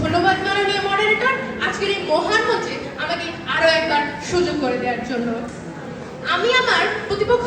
ধন্যবাদ মাননীয় মডারেটর আজকের এই মহান মঞ্চে আমাকে আরও একবার সুযোগ করে দেওয়ার জন্য। আমি আমার প্রতিপক্ষ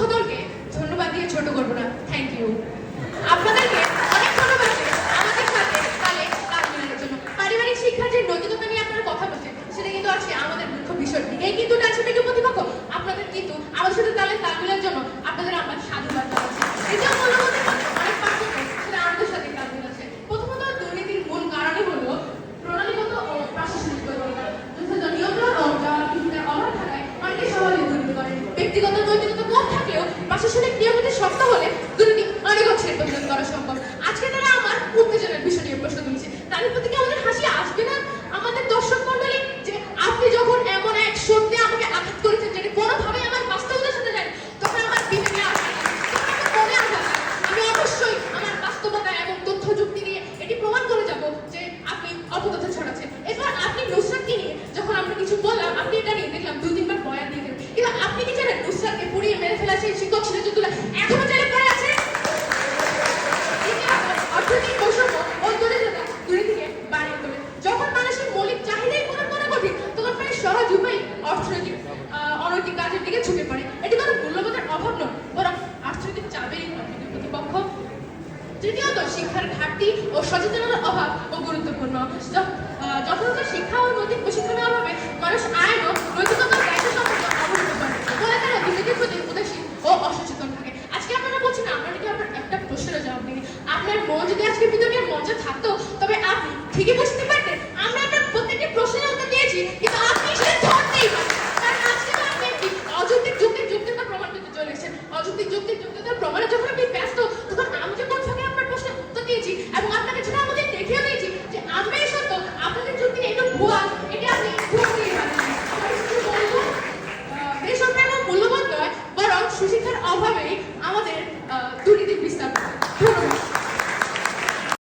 পাশাসনিক নিয়মিত সপ্তাহ হলে দুর্নীতি অনেক অংশের পরিণত করা সম্ভব। আপনি যারা শিক্ষক সিরাজুদ্দোলা অর্থনৈতিক বৈষম্য তোলে। যখন মানুষের মৌলিক চাহিদাই পূরণ করা তখন প্রায় সহজ উপায় অর্থনৈতিক অনৈতিক কাজের দিকে ঝুঁকে পড়ে। এটি কোনো মূল্যবোধের অভাব বরং অর্থনৈতিক চাপেরই প্রতিপক্ষ। তৃতীয়ত, শিক্ষার ঘাটতি ও সচেতনতার অভাব ও গুরুত্বপূর্ণ। যখন রোজ গাছ বিনোদনের মজা থাকতো তবে আপনি ঠিকই বুঝতে